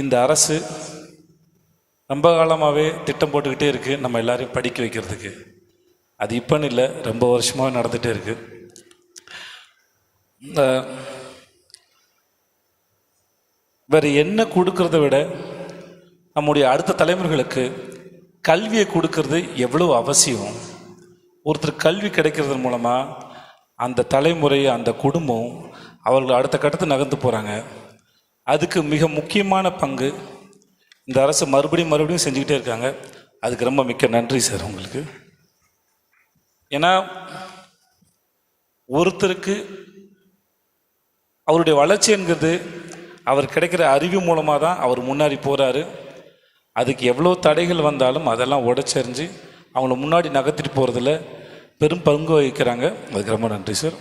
இந்த அரசு ரொம்ப காலமாகவே திட்டம் போட்டுக்கிட்டே இருக்குது நம்ம எல்லாரையும் படிக்க வைக்கிறதுக்கு. அது இப்போன்னு இல்லை ரொம்ப வருஷமாக நடந்துகிட்டே இருக்குது வேறு என்ன கொடுக்கறத விட நம்முடைய அடுத்த தலைமுறைகளுக்கு கல்வியை கொடுக்கறது எவ்வளோ அவசியம்? ஒருத்தர் கல்வி கிடைக்கிறது மூலமாக அந்த தலைமுறை அந்த குடும்பம் அவர்கள் அடுத்த கட்டத்தை நகர்ந்து போகிறாங்க அதுக்கு மிக முக்கியமான பங்கு இந்த அரசு மறுபடியும் மறுபடியும் செஞ்சுக்கிட்டே இருக்காங்க. அதுக்கு ரொம்ப மிக்க நன்றி சார் உங்களுக்கு. ஏன்னா ஒருத்தருக்கு அவருடைய வளர்ச்சி என்கிறது அவர் கிடைக்கிற அறிவு மூலமாக தான் அவர் முன்னாடி போகிறாரு அதுக்கு எவ்வளோ தடைகள் வந்தாலும் அதெல்லாம் உடச்சரிஞ்சு அவங்கள முன்னாடி நகர்த்திட்டு போகிறதுல பெரும் பங்கு வகிக்கிறாங்க. அதுக்கு ரொம்ப நன்றி சார்.